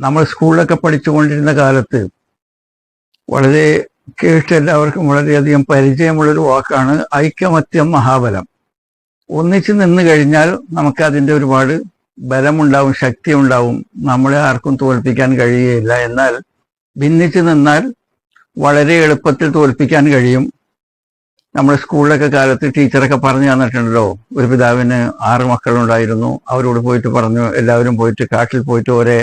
നമ്മൾ സ്കൂളിലൊക്കെ പഠിച്ചുകൊണ്ടിരുന്ന കാലത്ത് വളരെ കേട്ട് എല്ലാവർക്കും വളരെയധികം പരിചയമുള്ളൊരു വാക്കാണ് ഐക്യമത്യം മഹാബലം. ഒന്നിച്ച് നിന്ന് കഴിഞ്ഞാൽ നമുക്ക് അതിന്റെ ഒരുപാട് ബലമുണ്ടാവും ശക്തി ഉണ്ടാവും നമ്മളെ ആർക്കും തോൽപ്പിക്കാൻ കഴിയുകയില്ല. എന്നാൽ ഭിന്നിച്ച് നിന്നാൽ വളരെ എളുപ്പത്തിൽ തോൽപ്പിക്കാൻ കഴിയും. നമ്മുടെ സ്കൂളിലൊക്കെ കാലത്ത് ടീച്ചറൊക്കെ പറഞ്ഞു തന്നിട്ടുണ്ടല്ലോ ഒരു പിതാവിന് ആറ് മക്കളുണ്ടായിരുന്നു. അവരോട് പോയിട്ട് പറഞ്ഞു എല്ലാവരും പോയിട്ട് കാട്ടിൽ പോയിട്ട് ഒരേ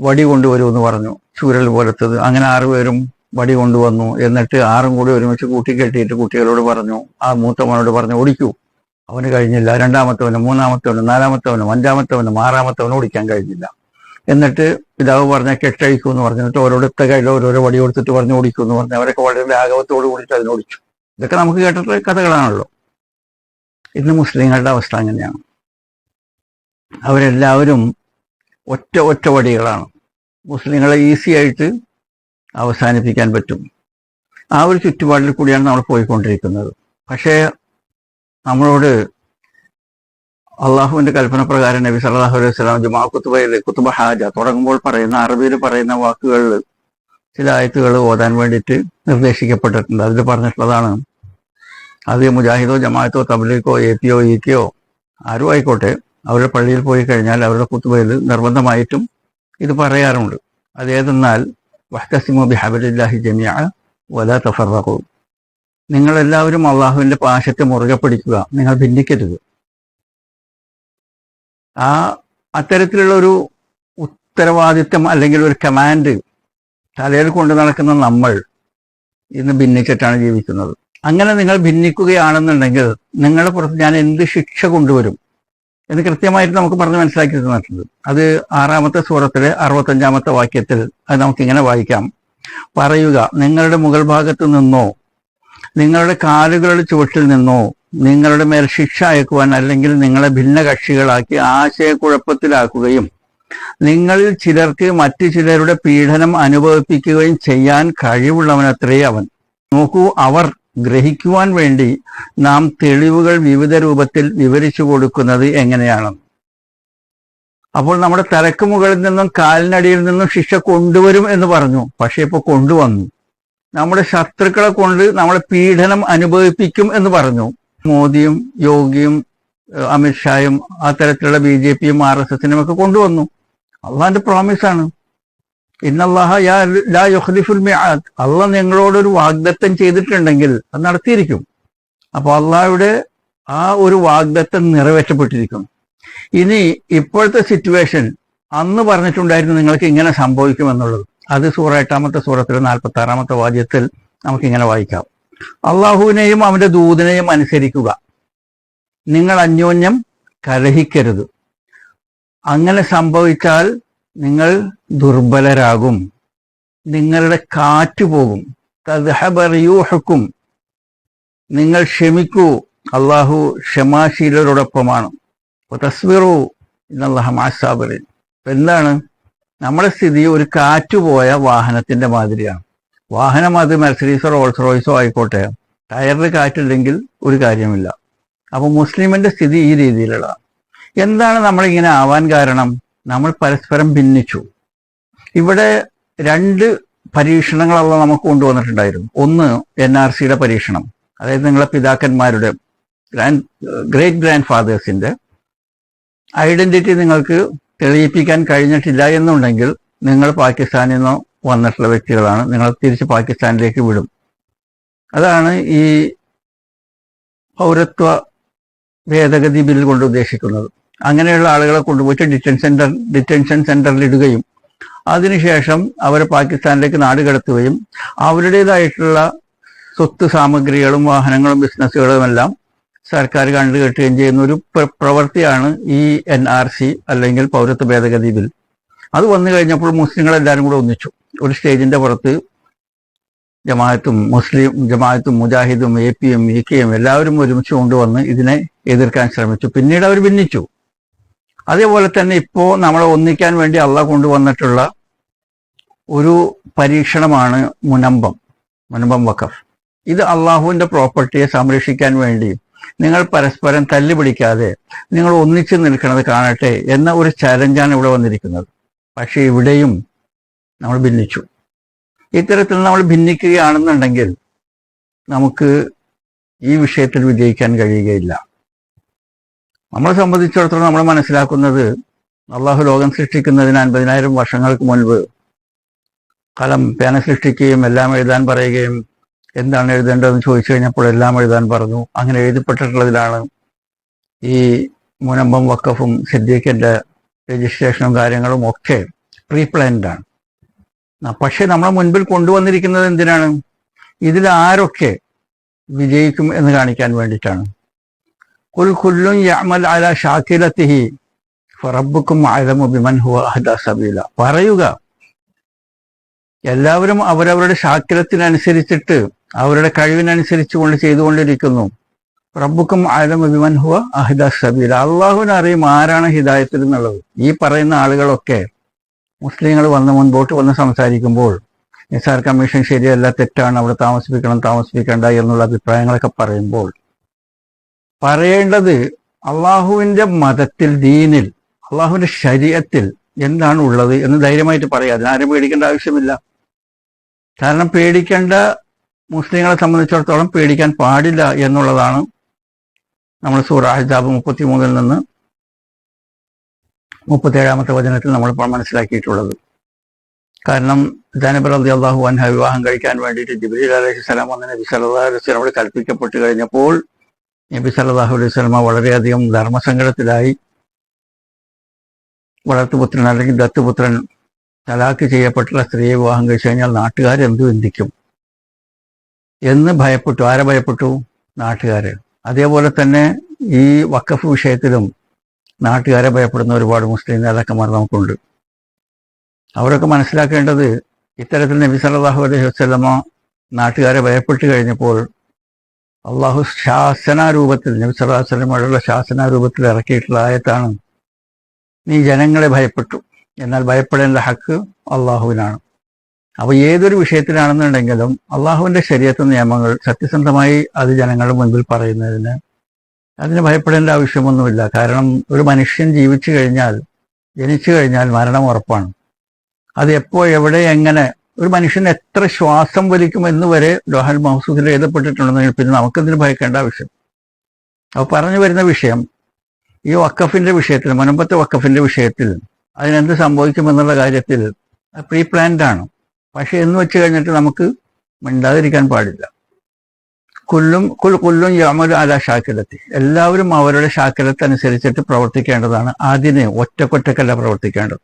വടി കൊണ്ടുവരുമെന്ന് പറഞ്ഞു. ചൂരൽ പോലത്തത്. അങ്ങനെ ആറുപേരും വടി കൊണ്ടുവന്നു. എന്നിട്ട് ആറും കൂടി ഒരുമിച്ച് കൂട്ടിക്കെട്ടിയിട്ട് കുട്ടികളോട് പറഞ്ഞു. ആ മൂത്തവനോട് പറഞ്ഞു ഓടിക്കൂ. അവന് കഴിഞ്ഞില്ല. രണ്ടാമത്തവനും മൂന്നാമത്തവനും നാലാമത്തവനും അഞ്ചാമത്തവനും ആറാമത്തവനും ഓടിക്കാൻ കഴിഞ്ഞില്ല. എന്നിട്ട് പിതാവ് പറഞ്ഞ കെട്ടഴിക്കൂ എന്ന് പറഞ്ഞു. എന്നിട്ട് ഓരോരുത്ത കയ്യിൽ ഓരോരോ വടി കൊടുത്തിട്ട് പറഞ്ഞു ഓടിക്കൂ എന്ന് പറഞ്ഞു അവരൊക്കെ വളരെ ലാഘവത്തോട് കൂടിയിട്ട് അതിനോടിച്ചു ഇതൊക്കെ നമുക്ക് കേട്ടിട്ട് കഥകളാണല്ലോ. ഇന്ന് മുസ്ലിങ്ങളുടെ അവസ്ഥ അങ്ങനെയാണ്. അവരെല്ലാവരും ഒറ്റ ഒറ്റ വടികളാണ്. മുസ്ലിങ്ങളെ ഈസി ആയിട്ട് അവസാനിപ്പിക്കാൻ പറ്റും. ആ ഒരു ചുറ്റുപാടിൽ കൂടിയാണ് നമ്മൾ പോയിക്കൊണ്ടിരിക്കുന്നത്. പക്ഷേ നമ്മളോട് അള്ളാഹുവിന്റെ കൽപ്പന പ്രകാരം നബി സല്ലല്ലാഹു അലൈഹി സ്വലാം ജുമാ കുത്തുബയിൽ കുത്തുബ ഹാജ തുടങ്ങുമ്പോൾ പറയുന്ന അറബിയിൽ പറയുന്ന വാക്കുകളിൽ ചില ആയത്തുകൾ ഓതാൻ വേണ്ടിയിട്ട് നിർദ്ദേശിക്കപ്പെട്ടിട്ടുണ്ട്. അതിൽ പറഞ്ഞിട്ടുള്ളതാണ് അത് മുജാഹിദോ ജമാഅത്തോ തബ്ലീഖോ എ പിയോ ഇ കെയോ ആരും ആയിക്കോട്ടെ അവരുടെ പള്ളിയിൽ പോയി കഴിഞ്ഞാൽ അവരുടെ കുത്തുബയിൽ നിർബന്ധമായിട്ടും ഇത് പറയാറുണ്ട്. അതേതെന്നാൽ വഹ്തസിമു ബിഹബലില്ലാഹി ജമിയ വല തഫറഖു നിങ്ങളെല്ലാവരും അള്ളാഹുവിന്റെ പാശത്തെ മുറുകെ പിടിക്കുക നിങ്ങൾ ഭിന്നിക്കരുത്. ആ അത്തരത്തിലുള്ള ഒരു ഉത്തരവാദിത്വം അല്ലെങ്കിൽ ഒരു കമാൻഡ് തലയിൽ കൊണ്ട് നടക്കുന്ന നമ്മൾ ഇന്ന് ഭിന്നിച്ചിട്ടാണ് ജീവിക്കുന്നത്. അങ്ങനെ നിങ്ങൾ ഭിന്നിക്കുകയാണെന്നുണ്ടെങ്കിൽ നിങ്ങളുടെ പുറത്ത് ഞാൻ എന്ത് ശിക്ഷ കൊണ്ടുവരും? എന്ന് കൃത്യമായിട്ട് നമുക്ക് പറഞ്ഞ് മനസ്സിലാക്കി തന്നിട്ടുണ്ട് അത് ആറാമത്തെ സൂറത്തിലെ അറുപത്തഞ്ചാമത്തെ വാക്യത്തിൽ അത് നമുക്ക് ഇങ്ങനെ വായിക്കാം. പറയുക നിങ്ങളുടെ മുകൾ ഭാഗത്ത് നിന്നോ നിങ്ങളുടെ കാലുകളുടെ ചുവട്ടിൽ നിന്നോ നിങ്ങളുടെ മേൽ ശിക്ഷ അയക്കുവാൻ അല്ലെങ്കിൽ നിങ്ങളെ ഭിന്ന കക്ഷികളാക്കി ആശയക്കുഴപ്പത്തിലാക്കുകയും നിങ്ങളിൽ ചിലർക്ക് മറ്റു ചിലരുടെ പീഡനം അനുഭവിപ്പിക്കുകയും ചെയ്യാൻ കഴിവുള്ളവനത്രേ അവൻ. നോക്കൂ അവർ ഗ്രഹിക്കുവാൻ വേണ്ടി നാം തെളിവുകൾ വിവിധ രൂപത്തിൽ വിവരിച്ചു കൊടുക്കുന്നത് എങ്ങനെയാണ്? അപ്പോൾ നമ്മുടെ തലക്ക് മുകളിൽ നിന്നും കാലിനടിയിൽ നിന്നും ശിക്ഷ കൊണ്ടുവരും എന്ന് പറഞ്ഞു. പക്ഷെ ഇപ്പൊ കൊണ്ടുവന്നു. നമ്മുടെ ശത്രുക്കളെ കൊണ്ട് നമ്മളെ പീഡനം അനുഭവിപ്പിക്കും എന്ന് പറഞ്ഞു. മോദിയും യോഗിയും അമിത്ഷായും ആ തരത്തിലുള്ള ബി ജെ പിയും ആർ എസ് എസിനും ഒക്കെ കൊണ്ടുവന്നു. അള്ളാന്റെ പ്രോമിസാണ് ഇന്നല്ലാഹ യാ ലാ മിആദ്. അള്ളാഹ് നിങ്ങളോടൊരു വാഗ്ദത്തം ചെയ്തിട്ടുണ്ടെങ്കിൽ അത് നടത്തിയിരിക്കും. അപ്പോൾ അള്ളാഹയുടെ ആ ഒരു വാഗ്ദത്തം നിറവേറ്റപ്പെട്ടിരിക്കും ഇനി ഇപ്പോഴത്തെ സിറ്റുവേഷൻ അന്ന് പറഞ്ഞിട്ടുണ്ടായിരുന്നു നിങ്ങൾക്ക് ഇങ്ങനെ സംഭവിക്കുമെന്നുള്ളത്. അത് സൂറ എട്ടാമത്തെ സൂറത്തിൽ നാൽപ്പത്തി ആറാമത്തെ വാദ്യത്തിൽ നമുക്കിങ്ങനെ വായിക്കാം. അള്ളാഹുവിനെയും അവന്റെ ദൂതനെയും അനുസരിക്കുക. നിങ്ങൾ അന്യോന്യം കലഹിക്കരുത്. അങ്ങനെ സംഭവിച്ചാൽ നിങ്ങൾ ദുർബലരാകും. നിങ്ങളുടെ കാറ്റ് പോകും. തദ്ഹബറിയൂഹക്കും നിങ്ങൾ ക്ഷമിക്കൂ. അള്ളാഹു ക്ഷമാശീലരോടൊപ്പമാണ്. തസ്വിറു എന്നുള്ള മാസാബറിൻ എന്താണ്? നമ്മുടെ സ്ഥിതി ഒരു കാറ്റുപോയ വാഹനത്തിന്റെ മാതിരിയാണ്. വാഹനം അത് മെർസഡീസോ റോൾസ് റോയ്സോ ആയിക്കോട്ടെ. ടയറിൽ കാറ്റില്ലെങ്കിൽ ഒരു കാര്യമില്ല. അപ്പൊ മുസ്ലിമിന്റെ സ്ഥിതി ഈ രീതിയിലുള്ള എന്താണ് നമ്മളിങ്ങനെ ആവാൻ കാരണം? നമ്മൾ പരസ്പരം ഭിന്നിച്ചു. ഇവിടെ രണ്ട് പരീക്ഷണങ്ങളല്ല നമുക്ക് കൊണ്ടുവന്നിട്ടുണ്ടായിരുന്നു. ഒന്ന് എൻ ആർ സിയുടെ പരീക്ഷണം. അതായത് നിങ്ങളെ പിതാക്കന്മാരുടെ ഗ്രാൻഡ് ഗ്രേറ്റ് ഗ്രാൻഡ് ഫാദേഴ്സിന്റെ ഐഡന്റിറ്റി നിങ്ങൾക്ക് തെളിയിപ്പിക്കാൻ കഴിഞ്ഞിട്ടില്ല എന്നുണ്ടെങ്കിൽ നിങ്ങൾ പാകിസ്ഥാനിൽ നിന്ന് വന്നിട്ടുള്ള വ്യക്തികളാണ്. നിങ്ങൾ തിരിച്ച് പാകിസ്ഥാനിലേക്ക് വിടും. അതാണ് ഈ പൗരത്വ ഭേദഗതി ബിൽ കൊണ്ട് ഉദ്ദേശിക്കുന്നത്. അങ്ങനെയുള്ള ആളുകളെ കൊണ്ടുപോയിട്ട് ഡിറ്റൻഷൻ സെന്റർ ഡിറ്റൻഷൻ സെന്ററിൽ ഇടുകയും അതിനുശേഷം അവരെ പാകിസ്ഥാനിലേക്ക് നാട് കടത്തുകയും അവരുടേതായിട്ടുള്ള സ്വത്ത് സാമഗ്രികളും വാഹനങ്ങളും ബിസിനസ്സുകളും എല്ലാം സർക്കാർ കണ്ടുകെട്ടുകയും ചെയ്യുന്ന ഒരു പ്ര- പ്രവൃത്തിയാണ് ഈ എൻ ആർ സി അല്ലെങ്കിൽ പൗരത്വ ഭേദഗതി ബിൽ. അത് വന്നു കഴിഞ്ഞപ്പോൾ മുസ്ലിങ്ങളെല്ലാവരും കൂടെ ഒന്നിച്ചു. ഒരു സ്റ്റേജിന്റെ പുറത്ത് ജമാഅത്തും മുസ്ലിം ജമാഅത്തും മുജാഹിദും എ പിയും ഇ കെയും എല്ലാവരും ഒരുമിച്ച് കൊണ്ടുവന്ന് ഇതിനെ എതിർക്കാൻ ശ്രമിച്ചു. പിന്നീട് അവർ ഭിന്നിച്ചു. അതേപോലെ തന്നെ ഇപ്പോ നമ്മളെ ഒന്നിക്കാൻ വേണ്ടി അള്ള കൊണ്ടുവന്നിട്ടുള്ള ഒരു പരീക്ഷണമാണ് മുനമ്പം മുനമ്പം വഖഫ്. ഇത് അള്ളാഹുവിന്റെ പ്രോപ്പർട്ടിയെ സംരക്ഷിക്കാൻ വേണ്ടി നിങ്ങൾ പരസ്പരം തല്ലി പിടിക്കാതെ നിങ്ങൾ ഒന്നിച്ചു നിൽക്കുന്നത് കാണട്ടെ എന്ന ഒരു ചലഞ്ചാണ് ഇവിടെ വന്നിരിക്കുന്നത്. പക്ഷെ ഇവിടെയും നമ്മൾ ഭിന്നിച്ചു. ഇത്തരത്തിൽ നമ്മൾ ഭിന്നിക്കുകയാണെന്നുണ്ടെങ്കിൽ നമുക്ക് ഈ വിഷയത്തിൽ വിജയിക്കാൻ കഴിയുകയില്ല. നമ്മളെ സംബന്ധിച്ചിടത്തോളം നമ്മൾ മനസ്സിലാക്കുന്നത് അള്ളാഹു ലോകം സൃഷ്ടിക്കുന്നതിന് അൻപതിനായിരം വർഷങ്ങൾക്ക് മുൻപ് കലം പേന സൃഷ്ടിക്കുകയും എല്ലാം എഴുതാൻ പറയുകയും എന്താണ് എഴുതേണ്ടതെന്ന് ചോദിച്ചു കഴിഞ്ഞപ്പോൾ എല്ലാം എഴുതാൻ പറഞ്ഞു. അങ്ങനെ എഴുതപ്പെട്ടിട്ടുള്ളതിലാണ് ഈ മുനമ്പം വക്കഫും സിദ്ദീഖിന്റെ രജിസ്ട്രേഷനും കാര്യങ്ങളും ഒക്കെ പ്രീ പ്ലാൻഡ് ആണ്. ന- പക്ഷെ നമ്മളെ മുൻപിൽ കൊണ്ടുവന്നിരിക്കുന്നത് എന്തിനാണ്? ഇതിൽ ആരൊക്കെ വിജയിക്കും എന്ന് കാണിക്കാൻ വേണ്ടിയിട്ടാണ്. കുൽ കുല്ലും യഅമൽ അല ഷാക്കിലത്തിഹി ഫറബ്ബുക്കും അലമു ബിമൻ ഹുവ അഹദ സബീല പറയുക. എല്ലാവരും അവരവരുടെ ശാക്കിലത്തിനനുസരിച്ചിട്ട് അവരുടെ കഴിവിനനുസരിച്ച് കൊണ്ട് ചെയ്തുകൊണ്ടിരിക്കുന്നു. റബ്ബുക്കും ആലം ബിമൻ ഹുവ അഹിദ സബീല. അള്ളാഹുവിനെ അറിയും ആരാണ് ഹിദായത്തിൽ എന്നുള്ളത്. ഈ പറയുന്ന ആളുകളൊക്കെ മുസ്ലിങ്ങൾ വന്ന് മുൻപോട്ട് വന്ന് സംസാരിക്കുമ്പോൾ നിസാർ കമ്മീഷൻ ശരിയല്ല തെറ്റാണ് അവിടെ താമസിപ്പിക്കണം താമസിപ്പിക്കേണ്ട എന്നുള്ള അഭിപ്രായങ്ങളൊക്കെ പറയുമ്പോൾ പറയേണ്ടത് അള്ളാഹുവിന്റെ മതത്തിൽ ദീനിൽ അള്ളാഹുവിന്റെ ശരീരത്തിൽ എന്താണ് ഉള്ളത് എന്ന് ധൈര്യമായിട്ട് പറയാം. അതിനാരും പേടിക്കേണ്ട ആവശ്യമില്ല. കാരണം പേടിക്കേണ്ട മുസ്ലിങ്ങളെ സംബന്ധിച്ചിടത്തോളം പേടിക്കാൻ പാടില്ല എന്നുള്ളതാണ് നമ്മൾ സൂറ അഹിജാബ് മുപ്പത്തി മൂന്നിൽ നിന്ന് മുപ്പത്തേഴാമത്തെ വചനത്തിൽ നമ്മൾ മനസ്സിലാക്കിയിട്ടുള്ളത്. കാരണം ജാനബർ അലി അള്ളാഹു അൻഹ വിവാഹം കഴിക്കാൻ വേണ്ടിയിട്ട് ജിബ്രീൽ അലൈഹി സ്വലാം വന്ന് നബി കൽപ്പിക്കപ്പെട്ട് കഴിഞ്ഞപ്പോൾ നബി സല്ലാഹു അലൈഹി സ്വലമ വളരെയധികം ധർമ്മസങ്കടത്തിലായി. വളർത്തുപുത്രൻ അല്ലെങ്കിൽ ദത്തുപുത്രൻ തലാക്ക് ചെയ്യപ്പെട്ടുള്ള സ്ത്രീയെ വിവാഹം കഴിച്ചു കഴിഞ്ഞാൽ നാട്ടുകാരെന്തു ചിന്തിക്കും? എന്ന് ഭയപ്പെട്ടു. ആരെ ഭയപ്പെട്ടു? നാട്ടുകാർ അതേപോലെ തന്നെ ഈ വക്കഫ് വിഷയത്തിലും നാട്ടുകാരെ ഭയപ്പെടുന്ന ഒരുപാട് മുസ്ലിം നേതാക്കന്മാർ നമുക്കുണ്ട്. അവരൊക്കെ മനസ്സിലാക്കേണ്ടത് ഇത്തരത്തിൽ നബി സല്ലാഹു അലൈഹി വസ്ലമ നാട്ടുകാരെ ഭയപ്പെട്ട് കഴിഞ്ഞപ്പോൾ അള്ളാഹു ശാസനാരൂപത്തിൽ നബി സലാസ്ലമോടുള്ള ശാസനാരൂപത്തിൽ ഇറക്കിയിട്ടുള്ള ആയത്താണ് നീ ജനങ്ങളെ ഭയപ്പെട്ടു. എന്നാൽ ഭയപ്പെടേണ്ട ഹക്ക് അള്ളാഹുവിനാണ്. അപ്പോൾ ഏതൊരു വിഷയത്തിലാണെന്നുണ്ടെങ്കിലും അള്ളാഹുവിന്റെ ശരീരത്തെ നിയമങ്ങൾ സത്യസന്ധമായി അത് ജനങ്ങളുടെ മുൻപിൽ പറയുന്നതിന് അതിന് ഭയപ്പെടേണ്ട ആവശ്യമൊന്നുമില്ല. കാരണം ഒരു മനുഷ്യൻ ജീവിച്ചു കഴിഞ്ഞാൽ ജനിച്ചു കഴിഞ്ഞാൽ മരണം ഉറപ്പാണ്. അത് എപ്പോൾ എവിടെ എങ്ങനെ ഒരു മനുഷ്യൻ എത്ര ശ്വാസം വലിക്കും എന്ന് വരെ ലോഹൽ മഹസൂസിൽ എഴുതപ്പെട്ടിട്ടുണ്ടെന്ന് പിന്നെ നമുക്കതിന് ഭയക്കേണ്ട ആവശ്യം അപ്പോൾ പറഞ്ഞു വരുന്ന വിഷയം ഈ വക്കഫിന്റെ വിഷയത്തിൽ മുനമ്പത്തെ വക്കഫിന്റെ വിഷയത്തിൽ അതിനെന്ത് സംഭവിക്കുമെന്നുള്ള കാര്യത്തിൽ പ്രീ പ്ലാൻഡ് ആണ്. പക്ഷെ എന്ന് വെച്ച് കഴിഞ്ഞിട്ട് നമുക്ക് മിണ്ടാതിരിക്കാൻ പാടില്ല. കുല്ലും കുൽ കുല്ലും യമൽ അല ഷാക്കിലത്തി. എല്ലാവരും അവരുടെ ഷാക്കിലത്ത് അനുസരിച്ചിട്ട് പ്രവർത്തിക്കേണ്ടതാണ്. അതിന് ഒറ്റക്കൊറ്റക്കല്ല പ്രവർത്തിക്കേണ്ടത്.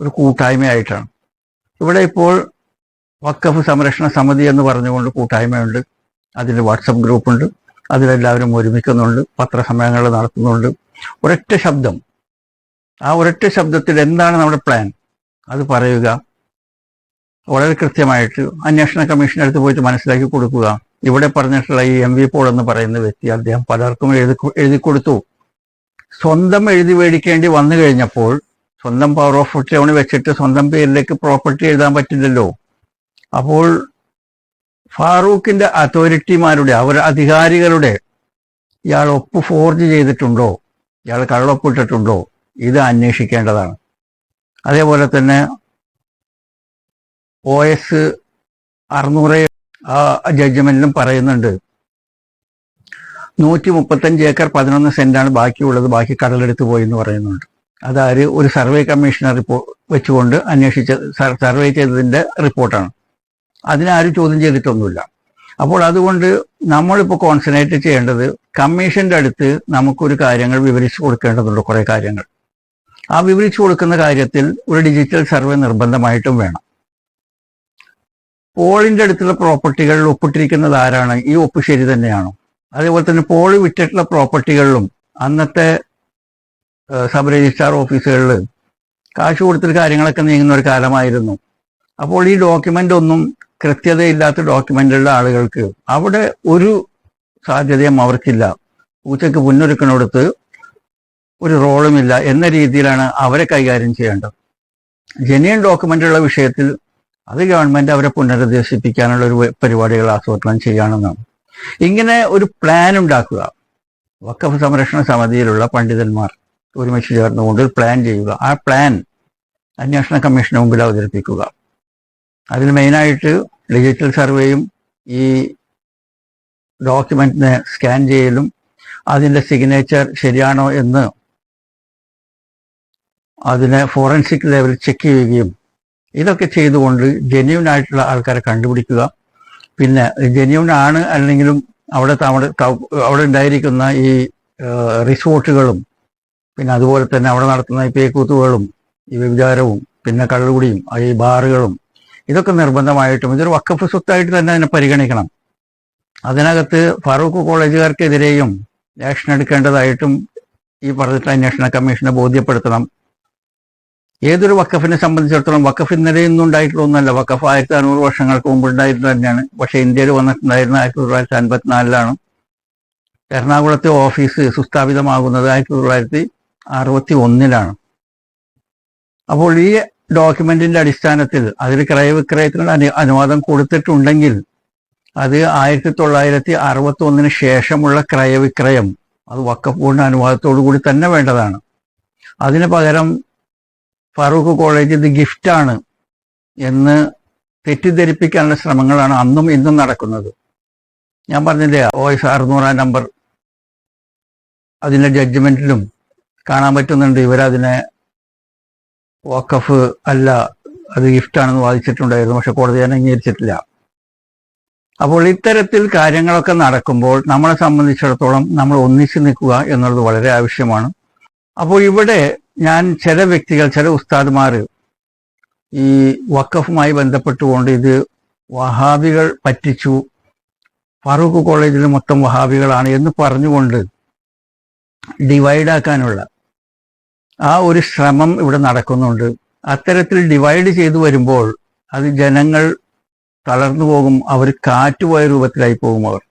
ഒരു കൂട്ടായ്മയായിട്ടാണ്. ഇവിടെ ഇപ്പോൾ വക്കഫ് സംരക്ഷണ സമിതി എന്ന് പറഞ്ഞുകൊണ്ട് കൂട്ടായ്മയുണ്ട്. അതിൽ വാട്സപ്പ് ഗ്രൂപ്പുണ്ട്. അതിലെല്ലാവരും ഒരുമിക്കുന്നുണ്ട്. പത്രസമ്മേളനങ്ങൾ നടത്തുന്നുണ്ട്. ഒരൊറ്റ ശബ്ദം. ആ ഒരൊറ്റ ശബ്ദത്തിൽ എന്താണ് നമ്മുടെ പ്ലാൻ അത് പറയുക. വളരെ കൃത്യമായിട്ട് അന്വേഷണ കമ്മീഷൻ അടുത്ത് പോയിട്ട് മനസ്സിലാക്കി കൊടുക്കുക. ഇവിടെ പറഞ്ഞിട്ടുള്ള ഈ എം വി പോൾ എന്ന് പറയുന്ന വ്യക്തി അദ്ദേഹം പലർക്കും എഴുതി എഴുതി കൊടുത്തു. സ്വന്തം എഴുതി മേടിക്കേണ്ടി വന്നു കഴിഞ്ഞപ്പോൾ സ്വന്തം പവർ ഓഫ് അറ്റോണി വെച്ചിട്ട് സ്വന്തം പേരിലേക്ക് പ്രോപ്പർട്ടി എഴുതാൻ പറ്റില്ലല്ലോ. അപ്പോൾ ഫാറൂഖിന്റെ അതോറിറ്റിമാരുടെ അവർ അധികാരികളുടെ ഇയാൾ ഒപ്പ് ഫോർജ് ചെയ്തിട്ടുണ്ടോ? ഇയാൾ കള്ളൊപ്പിട്ടിട്ടുണ്ടോ? ഇത് അന്വേഷിക്കേണ്ടതാണ്. അതേപോലെ തന്നെ ഒ എസ് അറുന്നൂറ് ജഡ്ജ്മെന്റിലും പറയുന്നുണ്ട്. നൂറ്റി മുപ്പത്തഞ്ച് ഏക്കർ പതിനൊന്ന് സെന്റാണ് ബാക്കിയുള്ളത് ബാക്കി കടലെടുത്ത് പോയി എന്ന് പറയുന്നുണ്ട്. അതായത് ഒരു സർവേ കമ്മീഷണർ റിപ്പോർട്ട് വെച്ചുകൊണ്ട് അന്വേഷിച്ച സർവേ ചെയ്തതിന്റെ റിപ്പോർട്ടാണ്. അതിനാരും ചോദ്യം ചെയ്തിട്ടൊന്നുമില്ല. അപ്പോൾ അതുകൊണ്ട് നമ്മളിപ്പോൾ കോൺസെൻട്രേറ്റ് ചെയ്യേണ്ടത് കമ്മീഷന്റെ അടുത്ത് നമുക്കൊരു കാര്യങ്ങൾ വിവരിച്ചു കൊടുക്കേണ്ടതുണ്ട് കുറേ കാര്യങ്ങൾ. ആ വിവരിച്ചു കൊടുക്കുന്ന കാര്യത്തിൽ ഒരു ഡിജിറ്റൽ സർവേ നിർബന്ധമായിട്ടും വേണം. പോളിന്റെ അടുത്തുള്ള പ്രോപ്പർട്ടികളിൽ ഒപ്പിട്ടിരിക്കുന്നത് ആരാണ്? ഈ ഒപ്പ് ശരി തന്നെയാണോ? അതേപോലെ തന്നെ പോൾ വിറ്റിട്ടുള്ള പ്രോപ്പർട്ടികളിലും അന്നത്തെ സബ് രജിസ്ട്രാർ ഓഫീസുകളിൽ കാശ് കൊടുത്തിട്ട് കാര്യങ്ങളൊക്കെ നീങ്ങുന്ന ഒരു കാലമായിരുന്നു. അപ്പോൾ ഈ ഡോക്യുമെന്റ് ഒന്നും കൃത്യതയില്ലാത്ത ഡോക്യുമെന്റുള്ള ആളുകൾക്ക് അവിടെ ഒരു സാധ്യതയും അവർക്കില്ല. പൂച്ചയ്ക്ക് പുന്നൊരുക്കണടുത്ത് ഒരു റോളുമില്ല എന്ന രീതിയിലാണ് അവരെ കൈകാര്യം ചെയ്യേണ്ടത്. ജെന്യൻ ഡോക്യുമെന്റുള്ള വിഷയത്തിൽ അത് ഗവൺമെന്റ് അവരെ പുനരധിവസിപ്പിക്കാനുള്ള ഒരു പരിപാടികൾ ആസൂത്രണം ചെയ്യണമെന്നാണ് ഇങ്ങനെ ഒരു പ്ലാൻ ഉണ്ടാക്കുക. വക്കഫ് സംരക്ഷണ സമിതിയിലുള്ള പണ്ഡിതന്മാർ ഒരുമിച്ച് ചേർന്നുകൊണ്ട് ഒരു പ്ലാൻ ചെയ്യുക. ആ പ്ലാൻ അന്വേഷണ കമ്മീഷന് മുമ്പിൽ അവതരിപ്പിക്കുക. അതിൽ മെയിനായിട്ട് ഡിജിറ്റൽ സർവേയും ഈ ഡോക്യുമെന്റിനെ സ്കാൻ ചെയ്യലും അതിന്റെ സിഗ്നേച്ചർ ശരിയാണോ എന്ന് അതിനെ ഫോറൻസിക് ലെവൽ ചെക്ക് ചെയ്യുകയും ഇതൊക്കെ ചെയ്തുകൊണ്ട് ജെന്യൂൻ ആയിട്ടുള്ള ആൾക്കാരെ കണ്ടുപിടിക്കുക. പിന്നെ ജെന്യൂൻ ആണ് അല്ലെങ്കിലും അവിടെ അവിടെ അവിടെ ഉണ്ടായിരിക്കുന്ന ഈ റിസോർട്ടുകളും പിന്നെ അതുപോലെ തന്നെ അവിടെ നടത്തുന്ന ഈ പേക്കൂത്തുകളും ഈ വ്യഭിചാരവും പിന്നെ കള്ളുകുടിയും ഈ ബാറുകളും ഇതൊക്കെ നിർബന്ധമായിട്ടും ഇതൊരു വക്കഫ് സ്വത്തായിട്ട് തന്നെ അതിനെ പരിഗണിക്കണം. അതിനകത്ത് ഫറൂഖ് കോളേജുകാർക്കെതിരെയും ആക്ഷൻ എടുക്കേണ്ടതായിട്ടും ഈ പറഞ്ഞിട്ട് അന്വേഷണ കമ്മീഷനെ ബോധ്യപ്പെടുത്തണം. ഏതൊരു വക്കഫിനെ സംബന്ധിച്ചിടത്തോളം വക്കഫ് ഇന്നലെ ഒന്നും ഉണ്ടായിട്ടുള്ള ഒന്നല്ല. വക്കഫ് ആയിരത്തി അറുന്നൂറ് വർഷങ്ങൾക്ക് മുമ്പ് ഉണ്ടായിരുന്നത് തന്നെയാണ്. പക്ഷേ ഇന്ത്യയിൽ വന്നിട്ടുണ്ടായിരുന്ന ആയിരത്തി തൊള്ളായിരത്തി അൻപത്തിനാലിലാണ് എറണാകുളത്തെ ഓഫീസ് സുസ്ഥാപിതമാകുന്നത് ആയിരത്തി തൊള്ളായിരത്തി അറുപത്തി ഒന്നിലാണ് അപ്പോൾ ഈ ഡോക്യുമെന്റിന്റെ അടിസ്ഥാനത്തിൽ അതിൽ ക്രയവിക്രയത്തിനുള്ള അനു അനുവാദം കൊടുത്തിട്ടുണ്ടെങ്കിൽ അത് ആയിരത്തി തൊള്ളായിരത്തി അറുപത്തി ഒന്നിന് ശേഷമുള്ള ക്രയവിക്രയം അത് ബോർഡിന്റെ അനുവാദത്തോടു കൂടി തന്നെ വേണ്ടതാണ്. അതിന് പകരം ഫറൂഖ് കോളേജ് ഇത് ഗിഫ്റ്റാണ് എന്ന് തെറ്റിദ്ധരിപ്പിക്കാനുള്ള ശ്രമങ്ങളാണ് അന്നും ഇന്നും നടക്കുന്നത്. ഞാൻ പറഞ്ഞില്ലേ ഒ എസ് അറുന്നൂറാം നമ്പർ അതിന്റെ ജഡ്ജ്മെന്റിലും കാണാൻ പറ്റുന്നുണ്ട്. ഇവരതിനെ വക്കഫ് അല്ല അത് ഗിഫ്റ്റാണെന്ന് വാദിച്ചിട്ടുണ്ടായിരുന്നു പക്ഷെ കോടതി ഞാൻ അംഗീകരിച്ചിട്ടില്ല. അപ്പോൾ ഇത്തരത്തിൽ കാര്യങ്ങളൊക്കെ നടക്കുമ്പോൾ നമ്മളെ സംബന്ധിച്ചിടത്തോളം നമ്മൾ ഒന്നിച്ചു നിൽക്കുക എന്നുള്ളത് വളരെ ആവശ്യമാണ്. അപ്പോൾ ഇവിടെ ഞാൻ ചില വ്യക്തികൾ ചില ഉസ്താദ്മാർ ഈ വക്കഫുമായി ബന്ധപ്പെട്ടുകൊണ്ട് ഇത് വഹാബികൾ പറ്റിച്ചു. ഫറൂഖ് കോളേജിൽ മൊത്തം വഹാബികളാണ് എന്ന് പറഞ്ഞുകൊണ്ട് ഡിവൈഡ് ആക്കാനുള്ള ആ ഒരു ശ്രമം ഇവിടെ നടക്കുന്നുണ്ട്. അത്തരത്തിൽ ഡിവൈഡ് ചെയ്തു വരുമ്പോൾ അത് ജനങ്ങൾ തളർന്നു പോകും അവർ കാറ്റുപോയ രൂപത്തിലായി പോകും അവർ.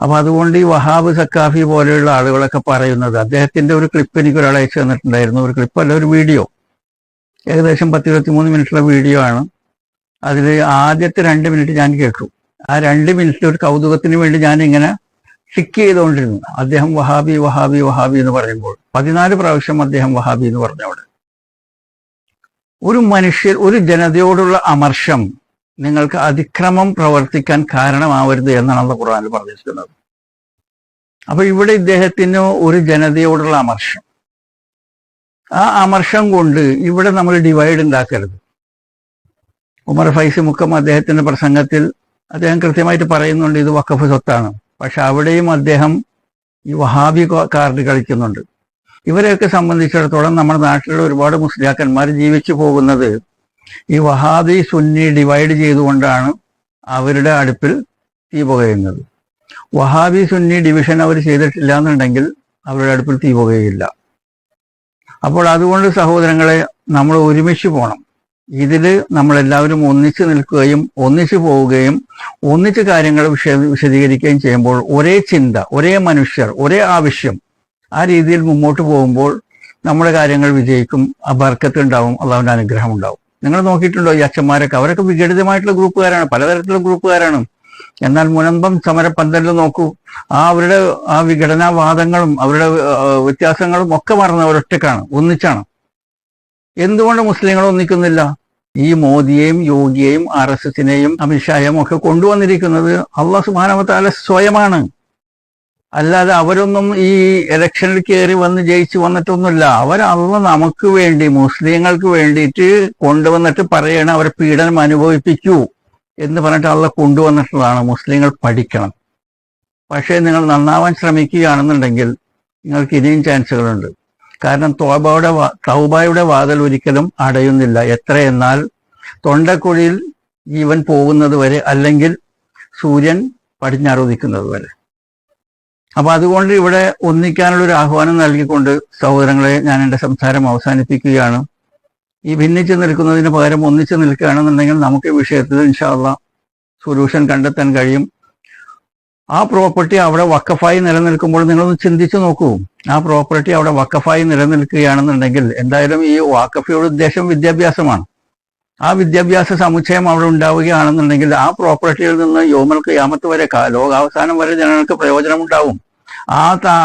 അപ്പൊ അതുകൊണ്ട് ഈ വഹാബ് സക്കാഫി പോലെയുള്ള ആളുകളൊക്കെ പറയുന്നത് അദ്ദേഹത്തിന്റെ ഒരു ക്ലിപ്പ് എനിക്ക് ഒരാൾ അയച്ചു തന്നിട്ടുണ്ടായിരുന്നു. ഒരു ക്ലിപ്പ് അല്ല ഒരു വീഡിയോ ഏകദേശം പത്ത് മൂന്ന് മിനിറ്റുള്ള വീഡിയോ ആണ്. അതിൽ ആദ്യത്തെ രണ്ട് മിനിറ്റ് ഞാൻ കേട്ടു. ആ രണ്ട് മിനിറ്റ് ഒരു കൗതുകത്തിന് വേണ്ടി ഞാൻ ഇങ്ങനെ ടിക്ക് ചെയ്തുകൊണ്ടിരുന്നു. അദ്ദേഹം വഹാബി വഹാബി വഹാബി എന്ന് പറയുമ്പോൾ പതിനാല് പ്രാവശ്യം അദ്ദേഹം വഹാബി എന്ന് പറഞ്ഞു അവിടെ. ഒരു മനുഷ്യർ ഒരു ജനതയോടുള്ള അമർഷം നിങ്ങൾക്ക് അതിക്രമം പ്രവർത്തിക്കാൻ കാരണമാവരുത് എന്നാണ് അന്ന് ഖുർആനിൽ പറഞ്ഞിരിക്കുന്നത്. അപ്പൊ ഇവിടെ ഇദ്ദേഹത്തിന് ഒരു ജനതയോടുള്ള അമർഷം. ആ അമർഷം കൊണ്ട് ഇവിടെ നമ്മൾ ഡിവൈഡ് ഉണ്ടാക്കരുത്. ഉമർ ഫൈസി മുക്കം അദ്ദേഹത്തിന്റെ പ്രസംഗത്തിൽ അദ്ദേഹം കൃത്യമായിട്ട് പറയുന്നുണ്ട് ഇത് വക്കഫ് സ്വത്താണ്. പക്ഷെ അവിടെയും അദ്ദേഹം ഈ വഹാബി കാർഡ് കളിക്കുന്നുണ്ട്. ഇവരെയൊക്കെ സംബന്ധിച്ചിടത്തോളം നമ്മുടെ നാട്ടിലുള്ള ഒരുപാട് മുസ്ലിയാക്കന്മാർ ജീവിച്ചു പോകുന്നത് ഈ വഹാബി സുന്നി ഡിവൈഡ് ചെയ്തുകൊണ്ടാണ് അവരുടെ അടുപ്പിൽ തീ പുകയുന്നത്. വഹാബി സുന്നി ഡിവിഷൻ അവർ ചെയ്തിട്ടില്ല എന്നുണ്ടെങ്കിൽ അവരുടെ അടുപ്പിൽ തീ പുകയില്ല. അപ്പോൾ അതുകൊണ്ട് സഹോദരങ്ങളെ നമ്മൾ ഒരുമിച്ച് പോകണം ഇതിൽ നമ്മളെല്ലാവരും ഒന്നിച്ച് നിൽക്കുകയും ഒന്നിച്ചു പോവുകയും ഒന്നിച്ച് കാര്യങ്ങൾ വിശ വിശദീകരിക്കുകയും ചെയ്യുമ്പോൾ ഒരേ ചിന്ത ഒരേ മനുഷ്യർ ഒരേ ആവശ്യം ആ രീതിയിൽ മുമ്പോട്ട് പോകുമ്പോൾ നമ്മുടെ കാര്യങ്ങൾ വിജയിക്കും ആ ബർക്കത്ത് ഉണ്ടാവും അള്ളാഹുവിന്റെ അനുഗ്രഹം ഉണ്ടാവും. നിങ്ങൾ നോക്കിയിട്ടുണ്ടോ ഈ അച്ഛന്മാരൊക്കെ? അവരൊക്കെ വിഘടിതമായിട്ടുള്ള ഗ്രൂപ്പുകാരാണ് പലതരത്തിലുള്ള ഗ്രൂപ്പുകാരാണ്. എന്നാൽ മുനമ്പം സമരപന്തലിൽ നോക്കൂ ആ അവരുടെ ആ വിഘടനാവാദങ്ങളും അവരുടെ വ്യത്യാസങ്ങളും ഒക്കെ മറന്ന് ഒറ്റക്കാണ് ഒന്നിച്ചാണ്. എന്തുകൊണ്ട് മുസ്ലിങ്ങൾ ഒന്നിക്കുന്നില്ല? ഈ മോദിയെയും യോഗിയെയും ആർ എസ് എസിനെയും അമിത്ഷായും ഒക്കെ കൊണ്ടുവന്നിരിക്കുന്നത് അള്ളാഹ് സുബാനവത്താല സ്വയമാണ്. അല്ലാതെ അവരൊന്നും ഈ ഇലക്ഷനിൽ കയറി വന്ന് ജയിച്ചു വന്നിട്ടൊന്നുമില്ല. അള്ള നമുക്ക് വേണ്ടി മുസ്ലിങ്ങൾക്ക് വേണ്ടിയിട്ട് കൊണ്ടുവന്നിട്ട് പറയണം അവരെ പീഡനം അനുഭവിപ്പിക്കൂ എന്ന് പറഞ്ഞിട്ട് അള്ള കൊണ്ടുവന്നിട്ടുള്ളതാണ്. മുസ്ലിങ്ങൾ പഠിക്കണം. പക്ഷേ നിങ്ങൾ നന്നാവാൻ ശ്രമിക്കുകയാണെന്നുണ്ടെങ്കിൽ നിങ്ങൾക്ക് ഇനിയും ചാൻസുകളുണ്ട് കാരണം തോബയുടെ തൗബയുടെ വാതിൽ ഒരിക്കലും അടയുന്നില്ല. എത്രയെന്നാൽ തൊണ്ടക്കുഴിയിൽ ജീവൻ പോകുന്നത് വരെ അല്ലെങ്കിൽ സൂര്യൻ പടിഞ്ഞാറുദിക്കുന്നത് വരെ. അപ്പൊ അതുകൊണ്ട് ഇവിടെ ഒന്നിക്കാനുള്ള ഒരു ആഹ്വാനം നൽകിക്കൊണ്ട് സഹോദരങ്ങളെ ഞാൻ എന്റെ സംസാരം അവസാനിപ്പിക്കുകയാണ്. ഈ ഭിന്നിച്ച് നിൽക്കുന്നതിന് പകരം ഒന്നിച്ച് നിൽക്കുകയാണെന്നുണ്ടെങ്കിൽ നമുക്ക് ഈ വിഷയത്തിൽ ഇൻഷാല്ല സൊല്യൂഷൻ കണ്ടെത്താൻ കഴിയും. ആ പ്രോപ്പർട്ടി അവിടെ വക്കഫായി നിലനിൽക്കുമ്പോൾ നിങ്ങളൊന്ന് ചിന്തിച്ചു നോക്കൂ. ആ പ്രോപ്പർട്ടി അവിടെ വക്കഫായി നിലനിൽക്കുകയാണെന്നുണ്ടെങ്കിൽ എന്തായാലും ഈ വാക്കഫയുടെ ഉദ്ദേശം വിദ്യാഭ്യാസമാണ്. ആ വിദ്യാഭ്യാസ സമുച്ചയം അവിടെ ഉണ്ടാവുകയാണെന്നുണ്ടെങ്കിൽ ആ പ്രോപ്പർട്ടിയിൽ നിന്ന് യോമൽ യാമത്ത് വരെ ലോകാവസാനം വരെ ജനങ്ങൾക്ക് പ്രയോജനം ഉണ്ടാവും ആ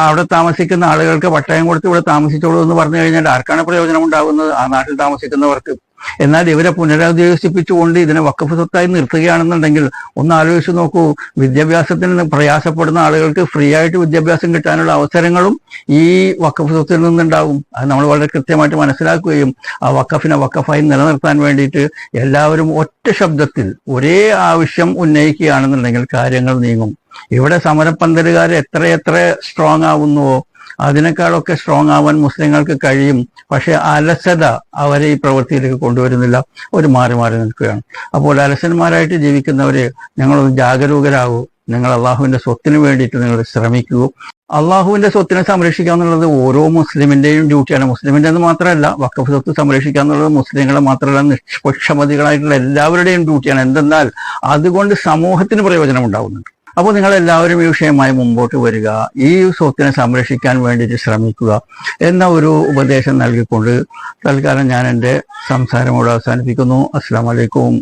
അവിടെ താമസിക്കുന്ന ആളുകൾക്ക് പട്ടയം കൊടുത്ത് ഇവിടെ താമസിച്ചോളൂ എന്ന് പറഞ്ഞു കഴിഞ്ഞാൽ ആർക്കാണ് പ്രയോജനം ഉണ്ടാകുന്നത് ആ നാട്ടിൽ താമസിക്കുന്നവർക്ക്. എന്നാൽ ഇവരെ പുനരധിവസിപ്പിച്ചുകൊണ്ട് ഇതിനെ വക്കഫ് സ്വത്തായി നിർത്തുകയാണെന്നുണ്ടെങ്കിൽ ഒന്ന് ആലോചിച്ച് നോക്കൂ. വിദ്യാഭ്യാസത്തിന് പ്രയാസപ്പെടുന്ന ആളുകൾക്ക് ഫ്രീ ആയിട്ട് വിദ്യാഭ്യാസം കിട്ടാനുള്ള അവസരങ്ങളും ഈ വക്കഫ് സ്വത്തിൽ നിന്നുണ്ടാവും. അത് നമ്മൾ വളരെ കൃത്യമായിട്ട് മനസ്സിലാക്കുകയും ആ വക്കഫിനെ വക്കഫായി നിലനിർത്താൻ വേണ്ടിയിട്ട് എല്ലാവരും ഒറ്റ ശബ്ദത്തിൽ ഒരേ ആവശ്യം ഉന്നയിക്കുകയാണെന്നുണ്ടെങ്കിൽ കാര്യങ്ങൾ നീങ്ങും. ഇവിടെ സമരപ്പന്തലുകാർ എത്രയെത്ര സ്ട്രോങ് ആവുന്നുവോ അതിനേക്കാളൊക്കെ സ്ട്രോങ് ആവാൻ മുസ്ലിങ്ങൾക്ക് കഴിയും. പക്ഷെ അലസത അവരെ ഈ പ്രവൃത്തിയിലേക്ക് കൊണ്ടുവരുന്നില്ല. ഒരു മാറി മാറി നിൽക്കുകയാണ്. അപ്പോൾ അലസന്മാരായിട്ട് ജീവിക്കുന്നവരെ ഞങ്ങളൊന്ന് ജാഗരൂകരാകൂ. നിങ്ങൾ അള്ളാഹുവിന്റെ സ്വത്തിന് വേണ്ടിയിട്ട് നിങ്ങൾ ശ്രമിക്കൂ. അള്ളാഹുവിന്റെ സ്വത്തിനെ സംരക്ഷിക്കുക എന്നുള്ളത് ഓരോ മുസ്ലിമിന്റെയും ഡ്യൂട്ടിയാണ്. മുസ്ലിമിന്റെ എന്ന് മാത്രമല്ല വക്കഫ് സ്വത്ത് സംരക്ഷിക്കുക എന്നുള്ളത് മുസ്ലിങ്ങളെ മാത്രമല്ല നിഷ്പക്ഷമതികളായിട്ടുള്ള എല്ലാവരുടെയും ഡ്യൂട്ടിയാണ്. എന്തെന്നാൽ അതുകൊണ്ട് സമൂഹത്തിന് പ്രയോജനം ഉണ്ടാകുന്നുണ്ട് അപ്പോൾ നിങ്ങൾ എല്ലാവരും ഈ വിഷയമായി മുമ്പോട്ട് വരിക. ഈ സ്വത്തിനെ സംരക്ഷിക്കാൻ വേണ്ടിയിട്ട് ശ്രമിക്കുക എന്ന ഒരു ഉപദേശം നൽകിക്കൊണ്ട് തൽക്കാലം ഞാൻ എന്റെ സംസാരം ഇവിടെ അവസാനിപ്പിക്കുന്നു. അസ്സാം വലൈക്കും